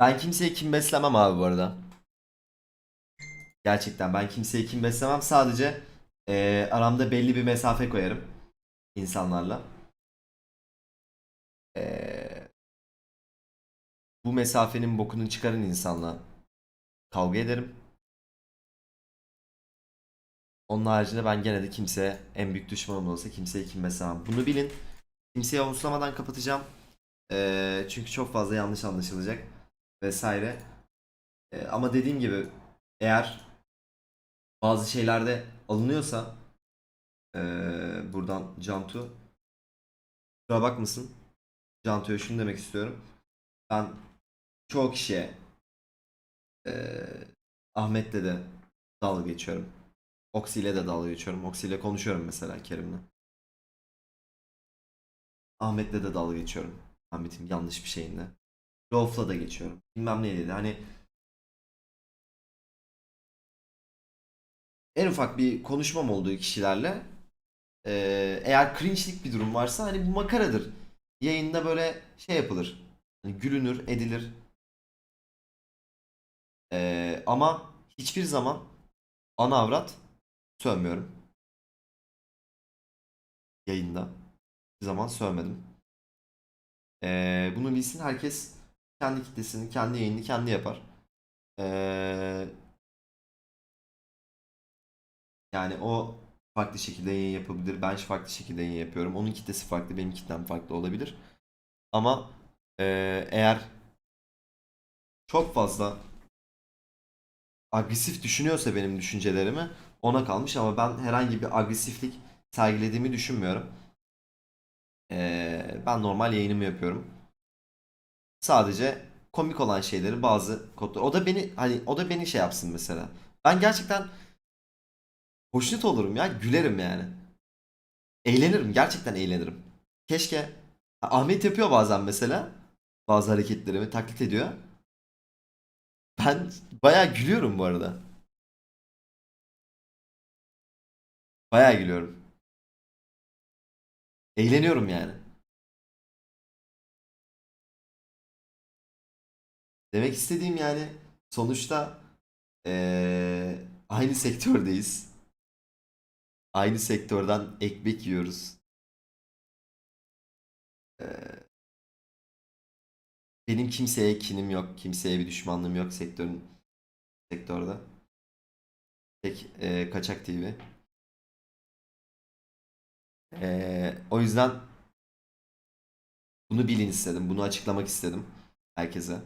Ben kimseye kim beslemem abi bu arada. Gerçekten ben kimseye kim beslemem. Sadece eee, aramda belli bir mesafe koyarım insanlarla. Eee, bu mesafenin bokunu çıkarın insanla kavga ederim. Onun haricinde ben gene de kimseye en büyük düşmanım olsa kimseye kim beslemem. Bunu bilin. Kimseye avuçlamadan kapatacağım. Eee, çünkü çok fazla yanlış anlaşılacak vesaire. Eee, ama dediğim gibi eğer bazı şeylerde alınıyorsa eee, buradan Cantu kusura bakmasın. Cantu'ya şunu demek istiyorum. Ben çoğu kişiye eee Ahmet'le de dalga geçiyorum. Oksi ile de dalga geçiyorum. Oksi ile konuşuyorum mesela Kerim'le. Ahmet'le de dalga geçiyorum. Ahmet'in yanlış bir şeyinde. Rauf'la da geçiyorum. Bilmem ne dedi. Hani en ufak bir konuşmam olduğu kişilerle eğer cringe'lik bir durum varsa hani bu makaradır. Yayında böyle şey yapılır. Hani gülünür, edilir. Eee, ama hiçbir zaman ana avrat sövmüyorum. Yayında. Hiçbir zaman sövmedim. Eee bunu bilsin herkes kendi kitlesini, kendi yayını kendi yapar. Eee yani o farklı şekilde yayın yapabilir. Ben farklı şekilde yayın yapıyorum. Onun kitlesi farklı, benim kitlem farklı olabilir. Ama eee, eğer çok fazla agresif düşünüyorsa benim düşüncelerimi ona kalmış ama ben herhangi bir agresiflik sergilediğimi düşünmüyorum. Eee, ben normal yayınımı yapıyorum. Sadece komik olan şeyleri bazı kodlar. O da beni hani o da beni şey yapsın mesela. Ben gerçekten hoşnut olurum ya, gülerim yani. Eğlenirim, gerçekten eğlenirim. Keşke Ahmet yapıyor bazen mesela bazı hareketlerimi taklit ediyor. Ben bayağı gülüyorum bu arada. Bayağı gülüyorum. Eğleniyorum yani. Demek istediğim yani sonuçta eee, aynı sektördeyiz. Aynı sektörden ekmek yiyoruz. Eee, benim kimseye kinim yok, kimseye bir düşmanlığım yok sektörün sektörde. Tek eee, Kaçak TV. Eee, o yüzden bunu bilin istedim, bunu açıklamak istedim herkese.